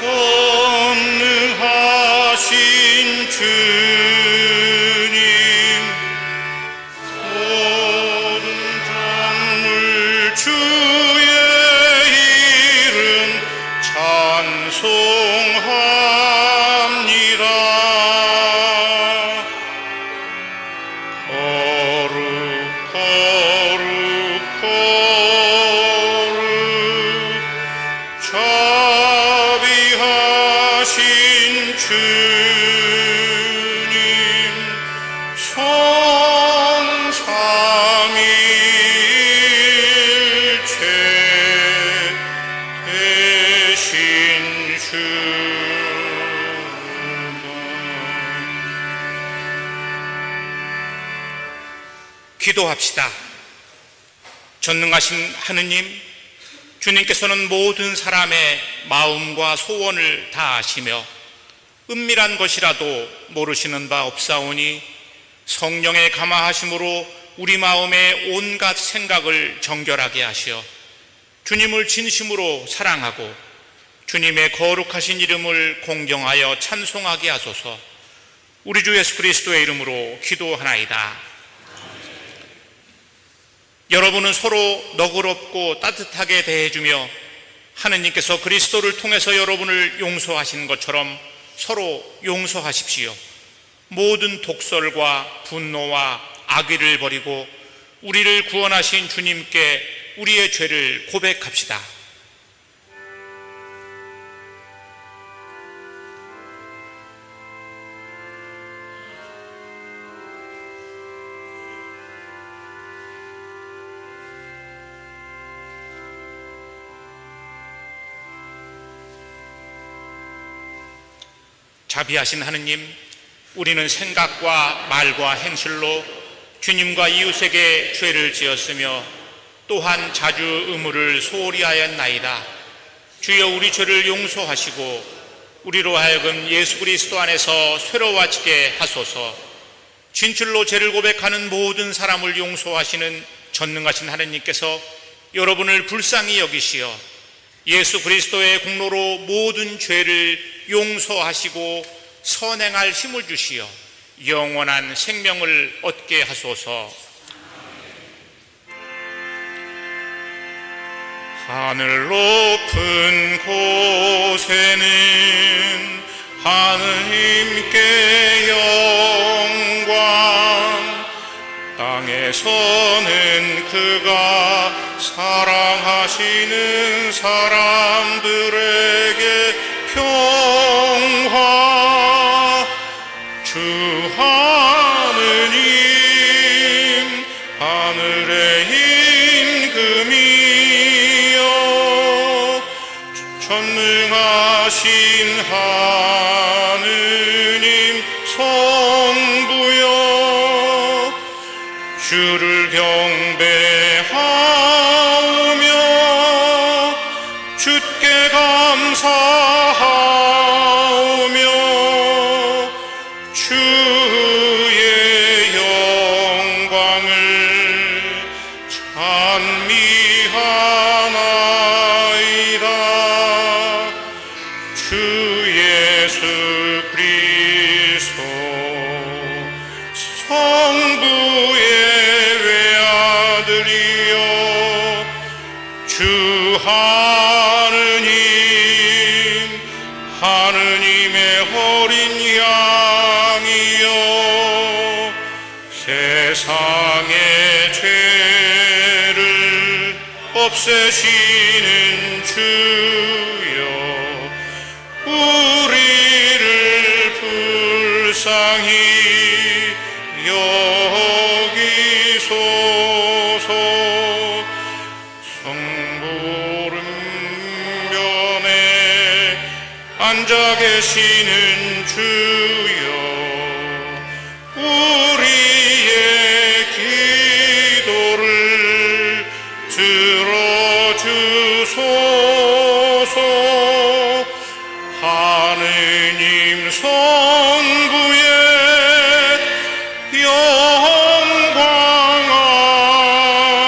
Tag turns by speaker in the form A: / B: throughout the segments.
A: 전능하신 주님 소중전물 주의 이름 찬송합니다. 기도합시다. 전능하신 하느님, 주님께서는 모든 사람의 마음과 소원을 다 아시며 은밀한 것이라도 모르시는 바 없사오니 성령의 감화하심으로 우리 마음의 온갖 생각을 정결하게 하시어 주님을 진심으로 사랑하고 주님의 거룩하신 이름을 공경하여 찬송하게 하소서 우리 주 예수 그리스도의 이름으로 기도하나이다. 여러분은 서로 너그럽고 따뜻하게 대해주며 하느님께서 그리스도를 통해서 여러분을 용서하신 것처럼 서로 용서하십시오. 모든 독설과 분노와 악의를 버리고 우리를 구원하신 주님께 우리의 죄를 고백합시다. 자비하신 하느님, 우리는 생각과 말과 행실로 주님과 이웃에게 죄를 지었으며 또한 자주 의무를 소홀히 하였나이다. 주여 우리 죄를 용서하시고 우리로 하여금 예수 그리스도 안에서 쇠로워지게 하소서. 진실로 죄를 고백하는 모든 사람을 용서하시는 전능하신 하느님께서 여러분을 불쌍히 여기시어 예수 그리스도의 공로로 모든 죄를 용서하시고 선행할 힘을 주시어 영원한 생명을 얻게 하소서. 하늘 높은 곳에는 하느님께 영광 땅에서는 그가 사랑하시는 사람들에 감사하오며 주의 영광을 찬미하나이다. 주 예수 그리스도 성부 없애시는 주여 우리를 불쌍히 여기소서. 성보름면에 앉아 계시는 주소서 하느님 성부의 영광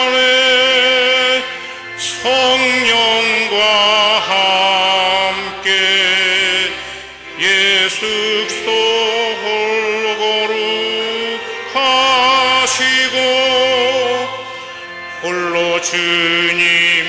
A: 아래 성령과 함께 예수 홀로 거룩하시고 홀로 주님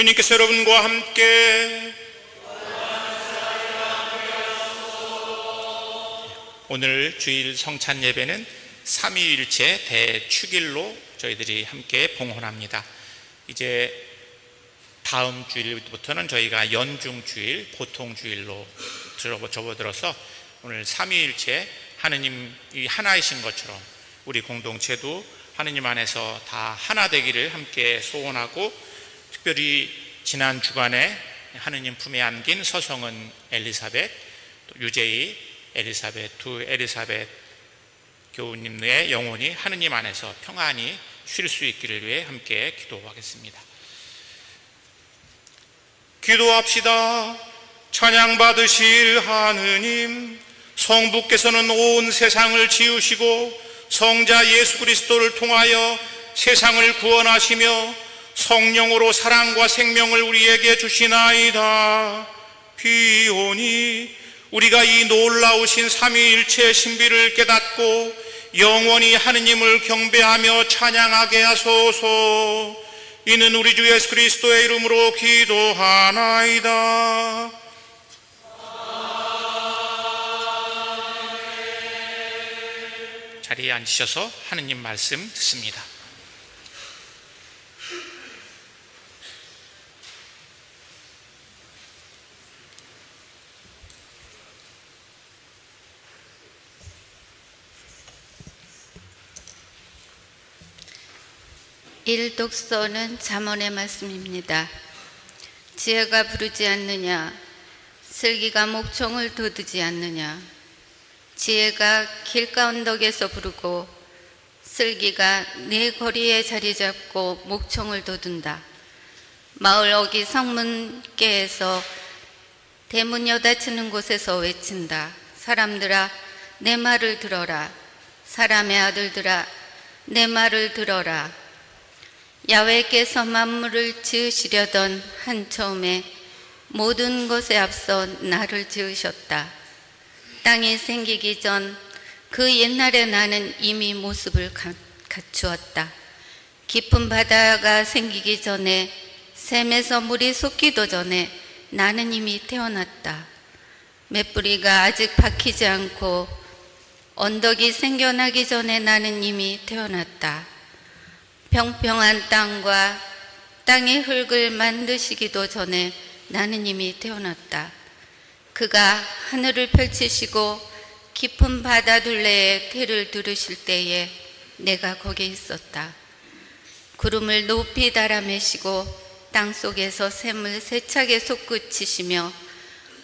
A: 주님께서 여러분과 함께 오늘 주일 성찬 예배는 삼위일체 대축일로 저희들이 함께 봉헌합니다. 이제 다음 주일부터는 저희가 연중 주일, 보통 주일로 들어- 접어들어서 오늘 삼위일체 하느님이 하나이신 것처럼 우리 공동체도 하느님 안에서 다 하나 되기를 함께 소원하고 특별히 지난 주간에 하느님 품에 안긴 서성은 엘리사벳, 또 유제이 엘리사벳 두 엘리사벳 교우님의 영혼이 하느님 안에서 평안히 쉴 수 있기를 위해 함께 기도하겠습니다. 기도합시다. 찬양 받으실 하느님, 성부께서는 온 세상을 지으시고 성자 예수 그리스도를 통하여 세상을 구원하시며 성령으로 사랑과 생명을 우리에게 주시나이다. 비오니 우리가 이 놀라우신 삼위일체 신비를 깨닫고 영원히 하느님을 경배하며 찬양하게 하소서. 이는 우리 주 예수 그리스도의 이름으로 기도하나이다. 자리에 앉으셔서 하느님 말씀 듣습니다.
B: 일독서는 잠언의 말씀입니다. 지혜가 부르지 않느냐, 슬기가 목청을 돋우지 않느냐, 지혜가 길가 언덕에서 부르고 슬기가 내 거리에 자리 잡고 목청을 돋운다. 마을 어기 성문께에서 대문 여닫히는 곳에서 외친다. 사람들아, 내 말을 들어라. 사람의 아들들아, 내 말을 들어라. 야외께서 만물을 지으시려던 한 처음에 모든 것에 앞서 나를 지으셨다. 땅이 생기기 전 그 옛날에 나는 이미 모습을 가- 갖추었다. 깊은 바다가 생기기 전에 샘에서 물이 솟기도 전에 나는 이미 태어났다. 맷뿌리가 아직 박히지 않고 언덕이 생겨나기 전에 나는 이미 태어났다. 평평한 땅과 땅의 흙을 만드시기도 전에 나는 이미 태어났다. 그가 하늘을 펼치시고 깊은 바다 둘레에 태를 두르실 때에 내가 거기 있었다. 구름을 높이 달아매시고 땅 속에서 샘을 세차게 솟구치시며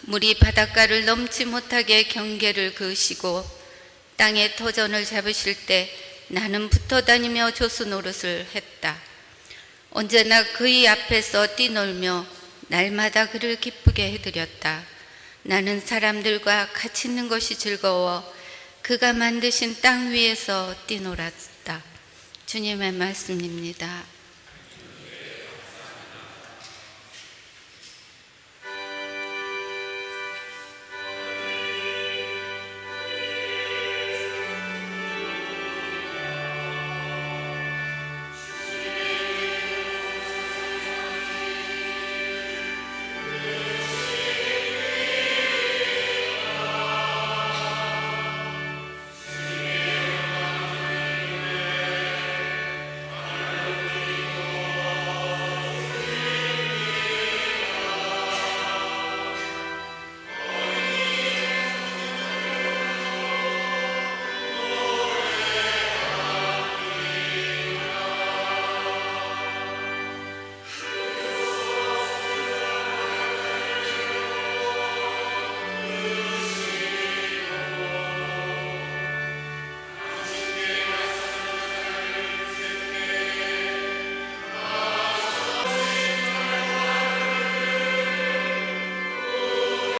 B: 물이 바닷가를 넘지 못하게 경계를 그으시고 땅의 터전을 잡으실 때 나는 붙어 다니며 조수 노릇을 했다. 언제나 그의 앞에서 뛰놀며 날마다 그를 기쁘게 해드렸다. 나는 사람들과 같이 있는 것이 즐거워 그가 만드신 땅 위에서 뛰놀았다. 주님의 말씀입니다.